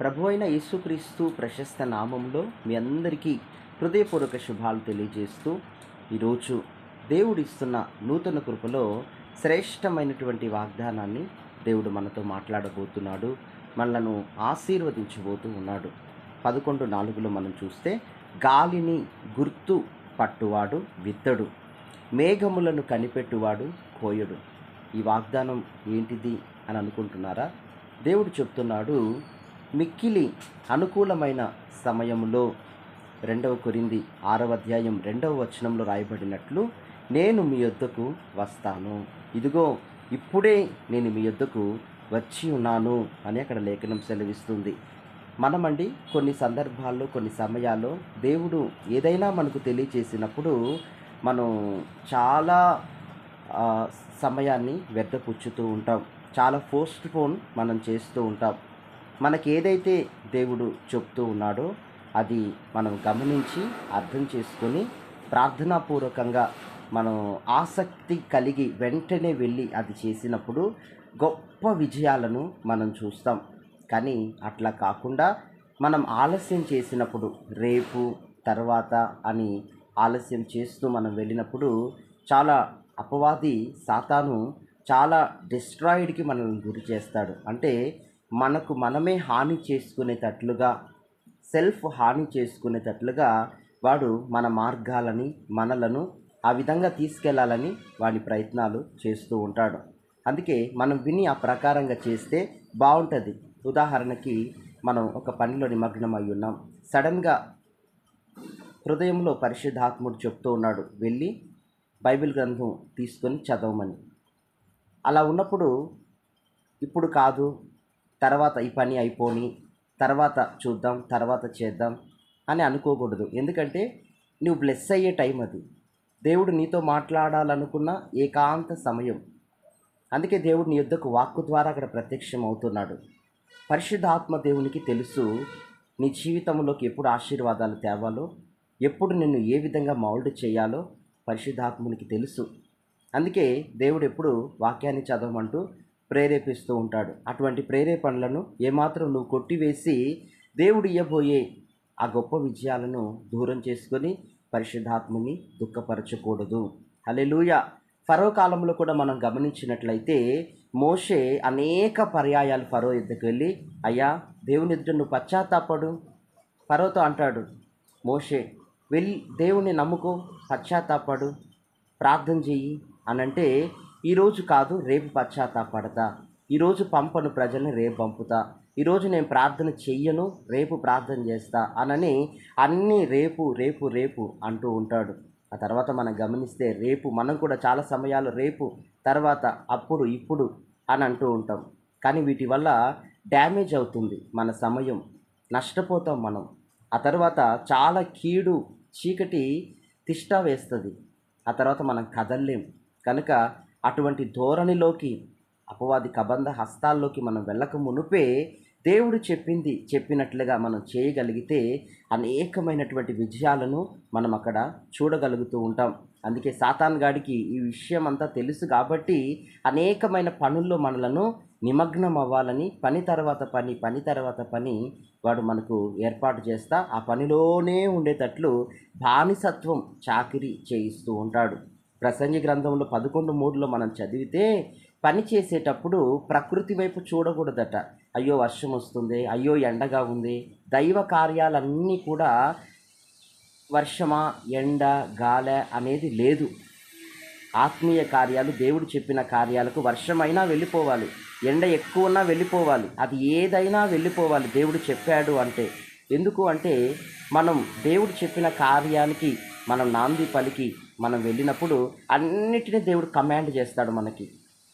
ప్రభు అయిన యేసుక్రీస్తు ప్రశస్త నామంలో మీ అందరికీ హృదయపూర్వక శుభాలు తెలియజేస్తూ ఈరోజు దేవుడిస్తున్న నూతన కృపలో శ్రేష్టమైనటువంటి వాగ్దానాన్ని దేవుడు మనతో మాట్లాడబోతున్నాడు మనలను ఆశీర్వదించబోతూ ఉన్నాడు. పదకొండు నాలుగులో మనం చూస్తే గాలిని గుర్తు పట్టువాడు విత్తడు మేఘములను కనిపెట్టువాడు కోయడు ఈ వాగ్దానం ఏంటిది అని అనుకుంటున్నారా? దేవుడు చెప్తున్నాడు మిక్కిలి అనుకూలమైన సమయంలో రెండవ కొరింది ఆరవ అధ్యాయం రెండవ వచనంలో రాయబడినట్లు నేను మీ యొద్దకు వస్తాను. ఇదిగో ఇప్పుడే నేను మీ యొద్దకు వచ్చి ఉన్నాను అని అక్కడ లేఖనం సెలవిస్తుంది. మనమండి కొన్ని సందర్భాల్లో కొన్ని సమయాల్లో దేవుడు ఏదైనా మనకు తెలియచేసినప్పుడు మనం చాలా సమయాన్ని వ్యర్థపుచ్చుతూ ఉంటాం. చాలా పోస్ట్ పోన్ మనం చేస్తూ ఉంటాం. మనకి ఏదైతే దేవుడు చెప్తూ ఉన్నాడో అది మనం గమనించి అర్థం చేసుకొని ప్రార్థనాపూర్వకంగా మనం ఆసక్తి కలిగి వెంటనే వెళ్ళి అది చేసినప్పుడు గొప్ప విజయాలను మనం చూస్తాం. కానీ అట్లా కాకుండా మనం ఆలస్యం చేసినప్పుడు రేపు తర్వాత అని ఆలస్యం చేస్తూ మనం వెళ్ళినప్పుడు చాలా అపవాది సాతాను చాలా డిస్ట్రాయిడ్కి మనల్ని గురి చేస్తాడు. అంటే మనకు మనమే హాని చేసుకునేటట్లుగా సెల్ఫ్ హాని చేసుకునేటట్లుగా వాడు మన మార్గాలని మనలను ఆ విధంగా తీసుకెళ్ళాలని వాడి ప్రయత్నాలు చేస్తూ ఉంటాడు. అందుకే మనం విని ఆ ప్రకారంగా చేస్తే బాగుంటుంది ఉదాహరణకి మనం ఒక పనిలో నిమగ్నం అయి ఉన్నాం. సడన్గా హృదయంలో పరిశుద్ధాత్ముడు చెప్తూ ఉన్నాడు వెళ్ళి బైబిల్ గ్రంథం తీసుకొని చదవమని. అలా ఉన్నప్పుడు ఇప్పుడు కాదు తర్వాత ఈ పని అయిపోని తర్వాత చూద్దాం తర్వాత చేద్దాం అని అనుకోకూడదు. ఎందుకంటే నువ్వు బ్లెస్ అయ్యే టైం అది. దేవుడు నీతో మాట్లాడాలనుకున్న ఏకాంత సమయం. అందుకే దేవుడు నీ యుద్ధకు వాక్కు ద్వారా అక్కడ ప్రత్యక్షం అవుతున్నాడు. పరిశుద్ధాత్మ దేవునికి తెలుసు నీ జీవితంలోకి ఎప్పుడు ఆశీర్వాదాలు తేవాలో ఎప్పుడు నిన్ను ఏ విధంగా మౌల్డ్ చేయాలో పరిశుద్ధాత్మునికి తెలుసు. అందుకే దేవుడు ఎప్పుడు వాక్యాన్ని చదవమంటూ ప్రేరేపిస్తూ ఉంటాడు. అటువంటి ప్రేరేపణలను ఏమాత్రం నువ్వు కొట్టివేసి దేవుడు ఇవ్వబోయే ఆ గొప్ప విజయాలను దూరం చేసుకొని పరిశుద్ధాత్మని దుఃఖపరచకూడదు. హలెలూయ ఫరో కాలంలో కూడా మనం గమనించినట్లయితే మోషే అనేక పర్యాయాలు ఫరో ఎద్దుకు వెళ్ళి అయ్యా దేవుని ఎదుట నువ్వు పశ్చాత్తాపడు. ఫరోతో అంటాడు మోషే వెళ్ళి దేవుని నమ్ముకో పశ్చాత్తాపడు ప్రార్థన చెయ్యి అని అంటే ఈరోజు కాదు రేపు పశ్చాత్తాపడతా. ఈరోజు పంపను ప్రజల్ని రేపు పంపుతా. ఈరోజు నేను ప్రార్థన చెయ్యను రేపు ప్రార్థన చేస్తా అనని అన్నీ రేపు రేపు రేపు అంటూ ఉంటాడు. ఆ తర్వాత మనం గమనిస్తే రేపు మనం కూడా చాలా సమయాలు రేపు తర్వాత అప్పుడు ఇప్పుడు అని అంటూ ఉంటాం. కానీ వీటి వల్ల డ్యామేజ్ అవుతుంది మన సమయం. నష్టపోతాం మనం. ఆ తర్వాత చాలా కీడు చీకటి తిష్ట వేస్తుంది. ఆ తర్వాత మనం కదల్లేం. కనుక అటువంటి ధోరణిలోకి అపవాది కబంధ హస్తాల్లోకి మనం వెళ్ళక మునుపే దేవుడు చెప్పింది చెప్పినట్లుగా మనం చేయగలిగితే అనేకమైనటువంటి విజయాలను మనం అక్కడ చూడగలుగుతూ ఉంటాం. అందుకే సాతాన్ గాడికి ఈ విషయం అంతా తెలుసు కాబట్టి అనేకమైన పనుల్లో మనలను నిమగ్నం అవ్వాలని పని తర్వాత పని పని తర్వాత పని వాడు మనకు ఏర్పాటు చేస్తా ఆ పనిలోనే ఉండేటట్లు బానిసత్వం చాకిరీ చేయిస్తూ ఉంటాడు. ప్రసంగి గ్రంథంలో పదకొండు మూడులో మనం చదివితే పని చేసేటప్పుడు ప్రకృతి వైపు చూడకూడదట. అయ్యో వర్షం వస్తుంది అయ్యో ఎండగా ఉంది. దైవ కార్యాలన్నీ కూడా వర్షమా ఎండ గాల అనేది లేదు. ఆత్మీయ కార్యాలు దేవుడు చెప్పిన కార్యాలకు వర్షమైనా వెళ్ళిపోవాలి. ఎండ ఎక్కువన్నా వెళ్ళిపోవాలి. అది ఏదైనా వెళ్ళిపోవాలి. దేవుడు చెప్పాడు అంటే. ఎందుకు అంటే మనం దేవుడు చెప్పిన కార్యానికి మనం నాంది పలికి మనం వెళ్ళినప్పుడు అన్నిటినీ దేవుడు కమాండ్ చేస్తాడు మనకి.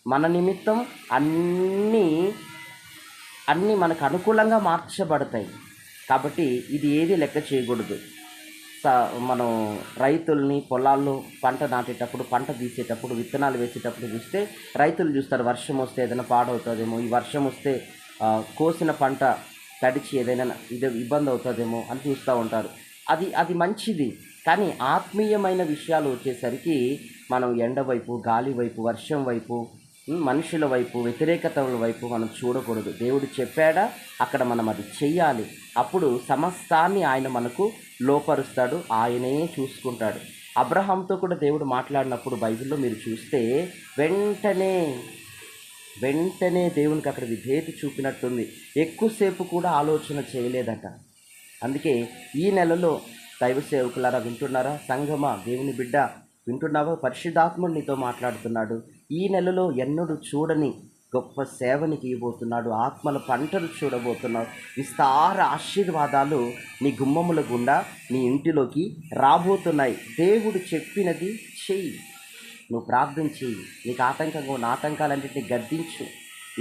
మన నిమిత్తం అన్నీ అన్నీ మనకు అనుకూలంగా మార్చబడతాయి. కాబట్టి ఇది ఏది లెక్క చేయకూడదు. స- మనం రైతుల్ని పొలాల్లో పంట నాటేటప్పుడు పంట తీసేటప్పుడు విత్తనాలు వేసేటప్పుడు చూస్తే రైతులు చూస్తారు వర్షం వస్తే ఏదైనా పాడవుతుందేమో ఈ వర్షం వస్తే కోసిన పంట తడిచి ఏదైనా ఇది ఇబ్బంది అవుతుందేమో అని చూస్తూ ఉంటారు. అది అది మంచిది. కానీ ఆత్మీయమైన విషయాలు వచ్చేసరికి మనం ఎండ వైపు గాలి వైపు వర్షం వైపు మనుషుల వైపు వ్యతిరేకతల వైపు మనం చూడకూడదు. దేవుడు చెప్పాడా? అక్కడ మనం అది చెయ్యాలి. అప్పుడు సమస్తాన్ని ఆయన మనకు లోపరుస్తాడు. ఆయనే చూసుకుంటాడు. అబ్రహాంతో కూడా దేవుడు మాట్లాడినప్పుడు బైబిల్లో మీరు చూస్తే వెంటనే వెంటనే దేవునికి అక్కడ విధేయత చూపినట్టుంది. ఎక్కువసేపు కూడా ఆలోచన చేయలేదట. అందుకే ఈ నెలలో దైవ సేవకులారా వింటున్నారా? సంగమా దేవుని బిడ్డ వింటున్నావా? పరిశుద్ధాత్ముడు నీతో మాట్లాడుతున్నాడు. ఈ నెలలో ఎన్నడూ చూడని గొప్ప సేవనికి ఇవ్వబోతున్నాడు ఆత్మల పంటలు చూడబోతున్నాడు విస్తార ఆశీర్వాదాలు నీ గుమ్మముల గుండా నీ ఇంటిలోకి రాబోతున్నాయి. దేవుడు చెప్పినది చెయ్యి. నువ్వు ప్రార్థన చెయ్యి. నీకు ఆటంకంగా ఉన్న ఆటంకాలన్నింటినీ గద్దించు.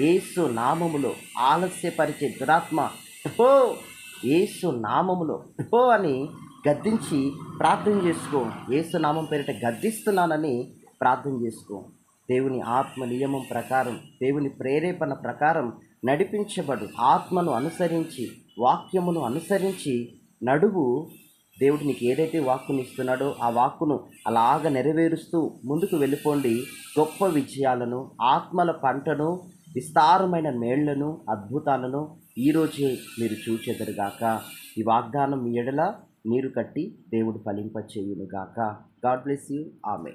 ఏసు నామములో ఆలస్యపరిచే దురాత్మ ఓ ఏసు నామములో ఓ అని గద్దించి ప్రార్థన చేసుకో. ఏసు నామం పేరిట గద్దిస్తున్నానని ప్రార్థన చేసుకో. దేవుని ఆత్మ నియమం ప్రకారం దేవుని ప్రేరేపణ ప్రకారం నడిపించబడు. ఆత్మను అనుసరించి వాక్యమును అనుసరించి నడువు. దేవుడు నీకు ఏదైతే వాక్కుని ఇస్తున్నాడో ఆ వాక్కును అలాగ నెరవేరుస్తూ ముందుకు వెళ్ళిపోండి. గొప్ప విజయాలను ఆత్మల పంటను విస్తారమైన మేళ్ళను అద్భుతాలను ఈరోజే మీరు చూచెదరుగాక ఈ వాగ్దానం మీ ఎడల నీరు కట్టి దేవుడు ఫలింపచేయునుగాక. గాడ్ బ్లెస్ యూ ఆమె